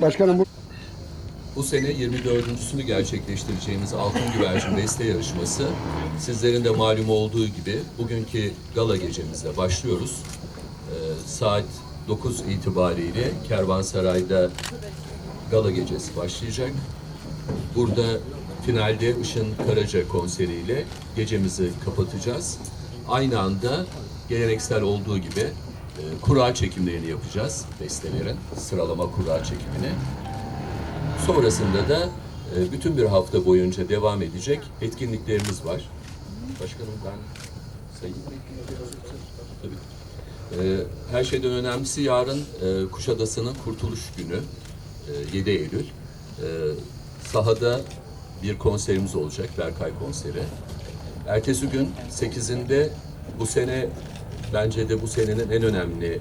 Başkanım bu Bu sene 24.sünü gerçekleştireceğimiz Altın Güvercin Beste Yarışması sizlerin de malum olduğu gibi bugünkü gala gecemizle başlıyoruz. Ee, saat 9 itibariyle Kervansaray'da gala gecesi başlayacak. Burada finalde Işın Karaca konseriyle gecemizi kapatacağız. Aynı anda geleneksel olduğu gibi e, kura çekimlerini yapacağız bestelerin, sıralama kura çekimini. Sonrasında da e, bütün bir hafta boyunca devam edecek etkinliklerimiz var. Başkanım ben sayayım. Tabii. E, Her şeyden önemlisi yarın e, Kuşadası'nın Kurtuluş Günü, e, 7 Eylül. E, Sahada bir konserimiz olacak, Berkay konseri. Ertesi gün 8'inde bu sene bence de bu senenin en önemli e,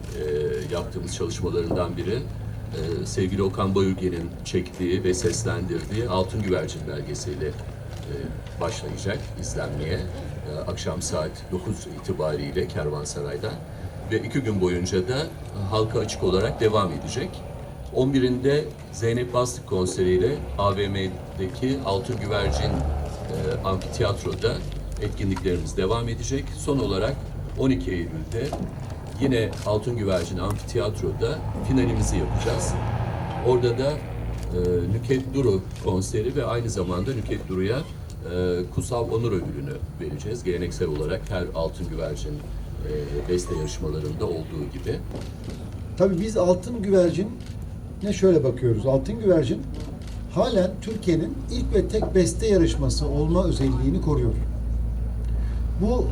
yaptığımız çalışmalarından biri e, sevgili Okan Bayülgen'in çektiği ve seslendirdiği Altın Güvercin belgeseli e, başlayacak izlenmeye. E, akşam saat 9 itibariyle Kervansaray'da ve iki gün boyunca da halka açık olarak devam edecek. 11'inde Zeynep Bastık konseriyle AVM'deki Altın Güvercin e, Amfiteyatro'da etkinliklerimiz devam edecek. Son olarak 12 Eylül'de yine Altın Güvercin Amfiteyatro'da finalimizi yapacağız. Orada da e, Nüket Duru konseri ve aynı zamanda Nüket Duru'ya e, Kutsal Onur Ödülünü vereceğiz. Geleneksel olarak her Altın Güvercin e, beste yarışmalarında olduğu gibi. Tabii biz altın güvercin ne şöyle bakıyoruz. Altın güvercin halen Türkiye'nin ilk ve tek beste yarışması olma özelliğini koruyor. Bu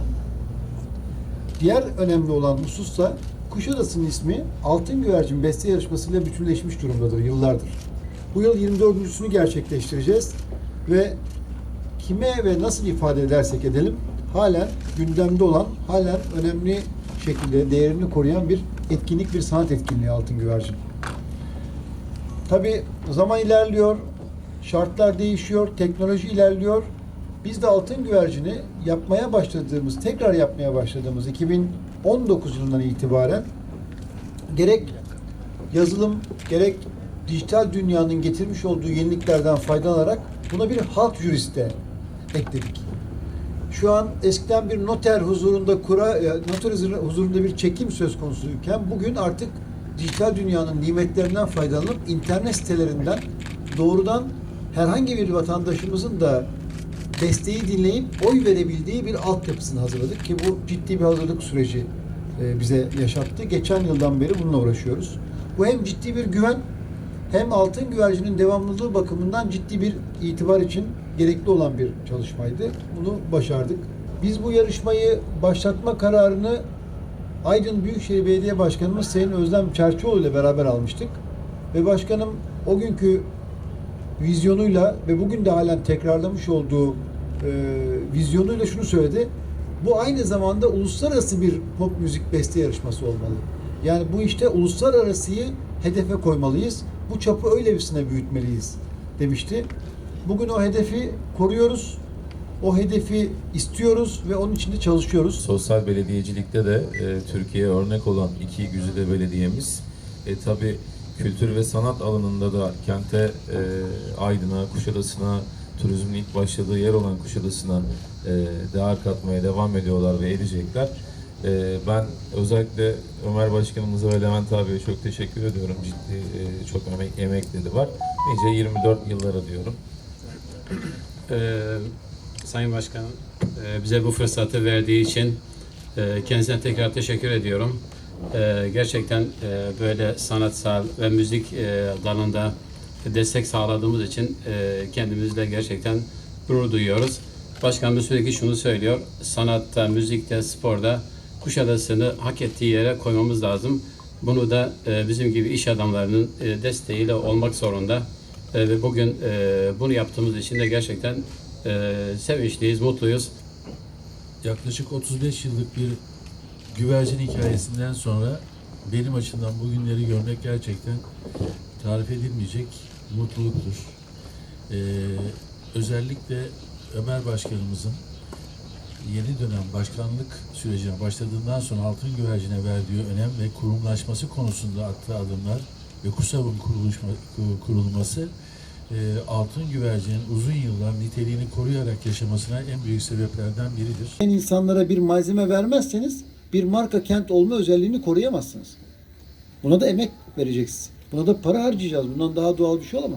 diğer önemli olan husussa Kuşadası'nın ismi Altın Güvercin Beste Yarışması ile bütünleşmiş durumdadır yıllardır. Bu yıl 24.sünü gerçekleştireceğiz ve kime ve nasıl ifade edersek edelim halen gündemde olan, halen önemli şekilde değerini koruyan bir etkinlik, bir sanat etkinliği Altın Güvercin. Tabi zaman ilerliyor, şartlar değişiyor, teknoloji ilerliyor. Biz de Altın Güvercin'i yapmaya başladığımız, tekrar yapmaya başladığımız 2019 yılından itibaren gerek yazılım, gerek dijital dünyanın getirmiş olduğu yeniliklerden faydalanarak buna bir halk jürisi de ekledik. Şu an eskiden bir noter huzurunda kura, e, noter huzurunda bir çekim söz konusuyken bugün artık dijital dünyanın nimetlerinden faydalanıp internet sitelerinden doğrudan herhangi bir vatandaşımızın da desteği dinleyip oy verebildiği bir altyapısını hazırladık ki bu ciddi bir hazırlık süreci e, bize yaşattı. Geçen yıldan beri bununla uğraşıyoruz. Bu hem ciddi bir güven hem altın güvercinin devamlılığı bakımından ciddi bir itibar için gerekli olan bir çalışmaydı. Bunu başardık. Biz bu yarışmayı başlatma kararını Aydın Büyükşehir Belediye Başkanımız Sayın Özlem Çerçioğlu ile beraber almıştık. Ve başkanım o günkü vizyonuyla ve bugün de halen tekrarlamış olduğu e, vizyonuyla şunu söyledi. Bu aynı zamanda uluslararası bir pop müzik beste yarışması olmalı. Yani bu işte uluslararasıyı hedefe koymalıyız. Bu çapı öyle birisine büyütmeliyiz demişti. Bugün o hedefi koruyoruz. O hedefi istiyoruz ve onun için de çalışıyoruz. Sosyal belediyecilikte de e, Türkiye'ye örnek olan iki güzide belediyemiz. E, Tabi kültür ve sanat alanında da kente, e, Aydın'a, Kuşadası'na, turizmin ilk başladığı yer olan Kuşadası'na e, değer katmaya devam ediyorlar ve edecekler. E, ben özellikle Ömer Başkanımıza ve Levent abiye çok teşekkür ediyorum. Ciddi e, çok emek, emekleri var. Nice 24 yıllara diyorum. Ee, Sayın Başkanım, e, bize bu fırsatı verdiği için e, kendisine tekrar teşekkür ediyorum. E, gerçekten e, böyle sanatsal ve müzik e, dalında destek sağladığımız için e, kendimizle gerçekten gurur duyuyoruz. Başkanımız sürekli şunu söylüyor, sanatta, müzikte, sporda Kuşadası'nı hak ettiği yere koymamız lazım. Bunu da e, bizim gibi iş adamlarının e, desteğiyle olmak zorunda. E, ve bugün e, bunu yaptığımız için de gerçekten e, sevinçliyiz, mutluyuz. yaklaşık 35 yıllık bir güvercin hikayesinden sonra benim açımdan bu günleri görmek gerçekten tarif edilmeyecek mutluluktur. Ee, özellikle Ömer Başkanımızın yeni dönem başkanlık sürecine başladığından sonra altın güvercine verdiği önem ve kurumlaşması konusunda attığı adımlar ve KUSAV'ın kurulması e, altın güvercinin uzun yıllar niteliğini koruyarak yaşamasına en büyük sebeplerden biridir. insanlara bir malzeme vermezseniz bir marka kent olma özelliğini koruyamazsınız. Buna da emek vereceksiniz. Buna da para harcayacağız. Bundan daha doğal bir şey olamaz.